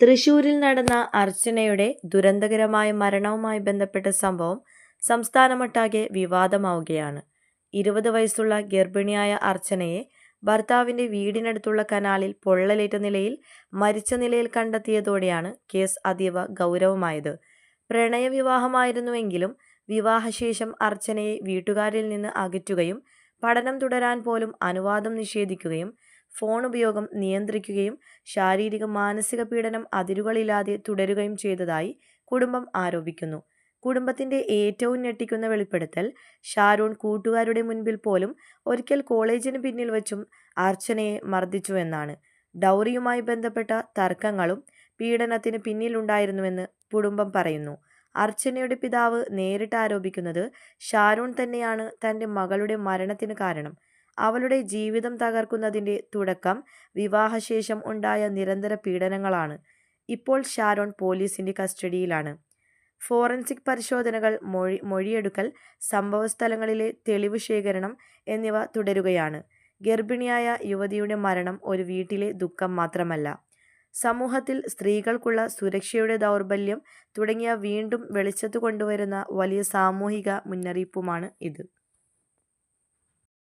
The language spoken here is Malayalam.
തൃശൂരിൽ നടന്ന അർച്ചനയുടെ ദുരന്തകരമായ മരണവുമായി ബന്ധപ്പെട്ട സംഭവം സംസ്ഥാനമൊട്ടാകെ വിവാദമാവുകയാണ്. ഇരുപത് വയസ്സുള്ള ഗർഭിണിയായ അർച്ചനയെ ഭർത്താവിന്റെ വീടിനടുത്തുള്ള കനാലിൽ പൊള്ളലേറ്റ നിലയിൽ മരിച്ച നിലയിൽ കണ്ടെത്തിയതോടെയാണ് കേസ് അതീവ ഗൗരവമായത്. പ്രണയവിവാഹമായിരുന്നുവെങ്കിലും വിവാഹശേഷം അർച്ചനയെ വീട്ടുകാരിൽ നിന്ന് അകറ്റുകയും പഠനം തുടരാൻ പോലും അനുവാദം നിഷേധിക്കുകയും ഫോൺ ഉപയോഗം നിയന്ത്രിക്കുകയും ശാരീരിക മാനസിക പീഡനം അതിരുകളില്ലാതെ തുടരുകയും ചെയ്തതായി കുടുംബം ആരോപിക്കുന്നു. കുടുംബത്തിന്റെ ഏറ്റവും ഞെട്ടിക്കുന്ന വെളിപ്പെടുത്തൽ ഷാരൂൺ കൂട്ടുകാരുടെ മുൻപിൽ പോലും ഒരിക്കൽ കോളേജിന് പിന്നിൽ വച്ചും അർച്ചനയെ മർദ്ദിച്ചു എന്നാണ്. ഡൗറിയുമായി ബന്ധപ്പെട്ട തർക്കങ്ങളും പീഡനത്തിന് പിന്നിലുണ്ടായിരുന്നുവെന്ന് കുടുംബം പറയുന്നു. അർച്ചനയുടെ പിതാവ് നേരിട്ട് ആരോപിക്കുന്നത് ഷാരൂൺ തന്നെയാണ് തന്റെ മകളുടെ മരണത്തിന് കാരണം. അവളുടെ ജീവിതം തകർക്കുന്നതിന്റെ തുടക്കം വിവാഹശേഷം ഉണ്ടായ നിരന്തര പീഡനങ്ങളാണ്. ഇപ്പോൾ ഷാരോൺ പോലീസിന്റെ കസ്റ്റഡിയിലാണ്. ഫോറൻസിക് പരിശോധനകൾ മൊഴി മൊഴിയെടുക്കൽ സംഭവസ്ഥലങ്ങളിലെ തെളിവ് ശേഖരണം എന്നിവ തുടരുകയാണ്. ഗർഭിണിയായ യുവതിയുടെ മരണം ഒരു വീട്ടിലെ ദുഃഖം മാത്രമല്ല. സമൂഹത്തിൽ സ്ത്രീകൾക്കുള്ള സുരക്ഷയുടെ ദൗർബല്യം തുടങ്ങിയ വീണ്ടും വെളിച്ചത്ത് കൊണ്ടുവരുന്ന വലിയ സാമൂഹിക മുന്നറിയിപ്പുമാണ് ഇത്.